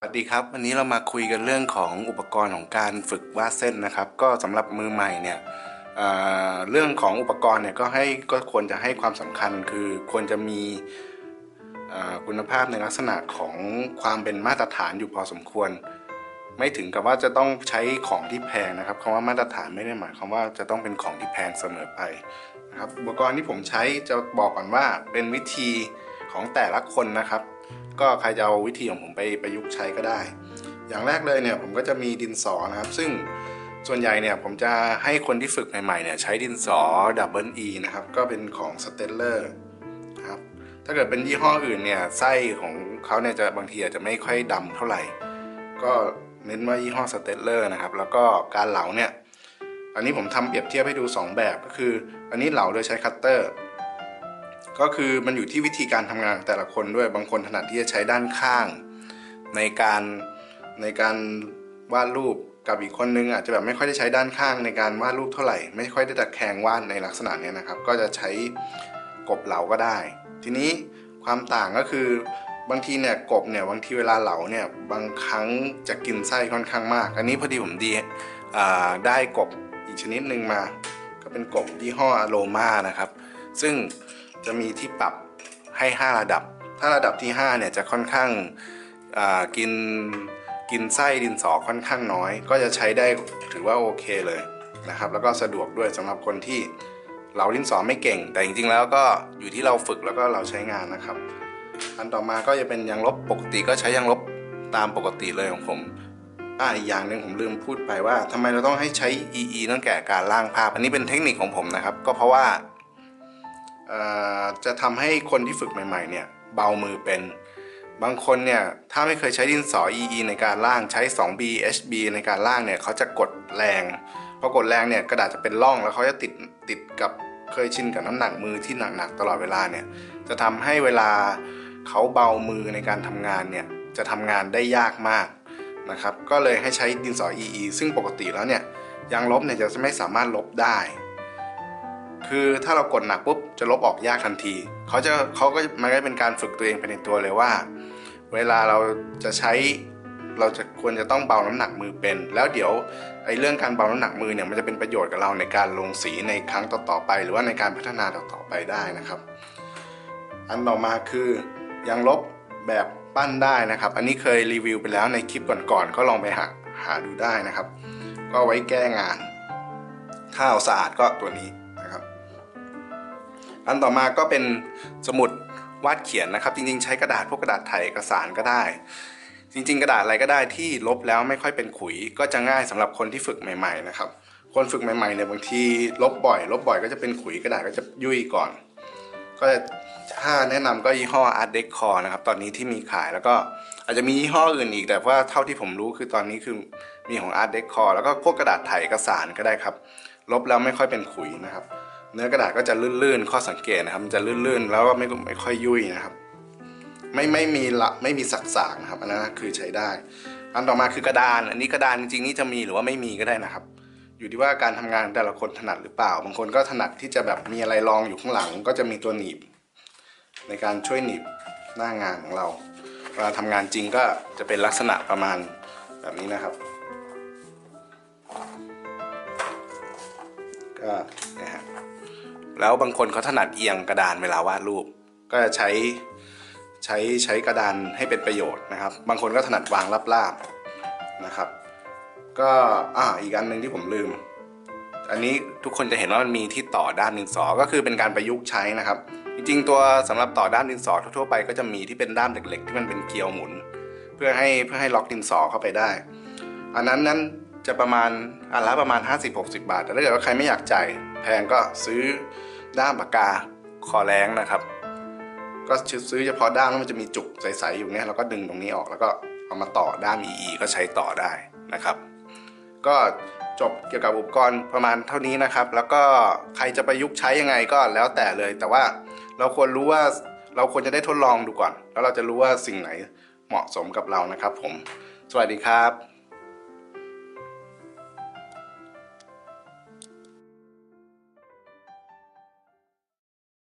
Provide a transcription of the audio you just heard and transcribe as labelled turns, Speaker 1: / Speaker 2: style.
Speaker 1: สวัสดีครับ วันนี้เรามาคุยกันเรื่องของอุปกรณ์ของการฝึกวาดเส้นนะครับ ก็สำหรับมือใหม่เนี่ยเเรื่องของอุปกรณ์เนี่ยก็ให้ก็ควรจะให้ความสำคัญคือควรจะมีคุณภาพในลักษณะของความเป็นมาตรฐานอยู่พอสมควร ไม่ถึงกับว่าจะต้องใช้ของที่แพงนะครับคำว่ามาตรฐานไม่ได้หมายความว่าจะต้องเป็นของที่แพงเสมอไปนะครับอุปกรณ์ที่ผมใช้จะบอกก่อนว่าเป็นวิธีของแต่ละคนนะครับ ก็ใครจะเอาวิธีของผมไปประยุกต์ใช้ก็ได้ อย่างแรกเลยเนี่ยผมก็จะมีดินสอนะครับ ซึ่งส่วนใหญ่เนี่ยผมจะให้คนที่ฝึกใหม่ๆเนี่ยใช้ดินสอ Double E นะครับ ก็เป็นของ s t e l l e r นะครับถ้าเกิดเป็นยี่ห้ออื่นเนี่ยไส้ของเขาเนี่ยจะบางทีอาจจะไม่ค่อยดำเท่าไหร่ ก็เน้นว่ายี่ห้อ s t e l l e r นะครับ แล้วก็การเหลาเนี่ยอันนี้ผมทำเปรียบเทียบให้ดู 2 แบบก็คือ อันนี้เหลาโดยใช้คัตเตอร์ ก็คือมันอยู่ที่วิธีการทำงานของแต่ละคนด้วยบางคนถนัดที่จะใช้ด้านข้าง ในการในการวาดรูปกับอีกคนนึงอาจจะแบบไม่ค่อยได้ใช้ด้านข้างในการวาดรูปเท่าไหร่ ไม่ค่อยได้ตะแคงวาดในลักษณะนี้นะครับ ก็จะใช้กบเหลาก็ได้ ทีนี้ความต่างก็คือบางทีเนี่ยกบเนี่ยบางทีเวลาเหลาเนี่ยบางครั้งจะกินไส้ค่อนข้างมาก อันนี้พอดีผมดีได้กบอีกชนิดหนึ่งมา ก็เป็นกบยี่ห้ออโรมานะครับ ซึ่ง จะมีที่ปรับให้ 5 ระดับ ถ้าระดับที่ 5 เนี่ยจะค่อนข้างกินกินไส้ดินสอค่อนข้างน้อย ก็จะใช้ได้ถือว่าโอเคเลยนะครับ แล้วก็สะดวกด้วยสำหรับคนที่เราดินสอไม่เก่ง แต่จริงๆแล้วก็อยู่ที่เราฝึกแล้วก็เราใช้งานนะครับ อันต่อมาก็จะเป็นยางลบปกติก็ใช้ยางลบตามปกติเลยของผมอ่าอีกอย่างหนึ่งผมลืมพูดไปว่าทำไมเราต้องให้ใช้ EE ตั้งแต่การล่างภาพ อันนี้เป็นเทคนิคของผมนะครับ ก็เพราะว่า จะทำให้คนที่ฝึกใหม่ๆเนี่ยเบามือเป็น บางคนเนี่ยถ้าไม่เคยใช้ดินสอ EE ในการล่างใช้ 2B HB ในการล่างเนี่ยเขาจะกดแรงพอกดแรงเนี่ยกระดาษจะเป็นร่องแล้วเขาจะติดติดกับเคยชินกับน้ำหนักมือที่หนักๆตลอดเวลาเนี่ยจะทำให้เวลาเขาเบามือในการทำงานเนี่ยจะทำงานได้ยากมากนะครับก็เลยให้ใช้ดินสอ EE ซึ่งปกติแล้วเนี่ยยางลบเนี่ยจะไม่สามารถลบได้ คือถ้าเรากดหนักปุ๊บจะลบออกยากทันที เขาจะเขาก็มันก็เป็นการฝึกตัวเองไปในตัวเลยว่า เวลาเราจะใช้เราจะควรจะต้องเบาน้ำหนักมือเป็น แล้วเดี๋ยวไอ้เรื่องการเบาน้ำหนักมือเนี่ยมันจะเป็นประโยชน์กับเราในการลงสีในครั้งต่อๆไป หรือว่าในการพัฒนาต่อๆไปได้นะครับ อันต่อมาคือยางลบแบบปั้นได้นะครับ อันนี้เคยรีวิวไปแล้วในคลิปก่อนๆก็ลองไปหาหาดูได้นะครับ ก็ไว้แก้งานถ้าเอาสะอาดก็ตัวนี้ อันต่อมาก็เป็นสมุดวาดเขียนนะครับ จริงๆ ใช้กระดาษพวกกระดาษถ่ายเอกสารก็ได้ จริง ๆ กระดาษอะไรก็ได้ที่ลบแล้วไม่ค่อยเป็นขุย ก็จะง่ายสำหรับคนที่ฝึกใหม่ ๆ นะครับ คนฝึกใหม่ๆเนี่ยบางทีลบบ่อย ลบบ่อยก็จะเป็นขุยกระดาษก็จะยุ่ยก่อน ก็ถ้าแนะนำก็ยี่ห้อ Art Decor นะครับ ตอนนี้ที่มีขายแล้วก็อาจจะมียี่ห้ออื่นอีก แต่ว่าเท่าที่ผมรู้คือตอนนี้คือมีของ Art Decor แล้วก็พวกกระดาษถ่ายเอกสารก็ได้ครับ ลบแล้วไม่ค่อยเป็นขุยนะครับ เนื้อกระดาษก็จะลื่นๆ ข้อสังเกตนะครับมันจะลื่นๆ แล้วก็ไม่ไม่ค่อยยุ่ยนะครับ ไม่ไม่มีละไม่มีสักสากนะครับอันนั้นคือใช้ได้ อันต่อมาคือกระดาน อันนี้กระดานจริงๆนี่จะมีหรือว่าไม่มีก็ได้นะครับ อยู่ที่ว่าการทำงานแต่ละคนถนัดหรือเปล่า บางคนก็ถนัดที่จะแบบมีอะไรรองอยู่ข้างหลัง ก็จะมีตัวหนีบ ในการช่วยหนีบหน้างานของเราเวลาทำงานจริงก็จะเป็นลักษณะประมาณแบบนี้นะครับก็ แล้วบางคนเขาถนัดเอียงกระดานเวลาวาดรูป ก็จะใช้ใช้ใช้กระดานให้เป็นประโยชน์นะครับ บางคนก็ถนัดวางราบๆนะครับ ก็อ่าอีกอันหนึ่งที่ผมลืม อันนี้ทุกคนจะเห็นว่ามันมีที่ต่อด้านดินสอก็คือเป็นการประยุกต์ใช้นะครับ จริงๆ ตัวสำหรับต่อด้านดินสอทั่วๆไปก็จะมีที่เป็นด้ามเหล็กๆ ที่มันเป็นเกลียวหมุน เพื่อให้เพื่อให้ล็อกดินสอเข้าไปได้ อันนั้นนั้น จะประมาณอันละประมาณ 50-60 บาท แต่ถ้าเกิดว่าใครไม่อยากจ่ายแพงก็ซื้อด้ามปากกาคอแรงนะครับ ก็ซื้อเฉพาะด้ามแล้วมันจะมีจุกใสๆอยู่เนี่ยเราก็ดึงตรงนี้ออกแล้วก็เอามาต่อด้าม EE ก็ใช้ต่อได้นะครับ ก็จบเกี่ยวกับอุปกรณ์ประมาณเท่านี้นะครับ แล้วก็ใครจะประยุกต์ใช้ยังไงก็แล้วแต่เลย แต่ว่าเราควรรู้ว่าเราควรจะได้ทดลองดูก่อน แล้วเราจะรู้ว่าสิ่งไหนเหมาะสมกับเรานะครับ ผม สวัสดีครับ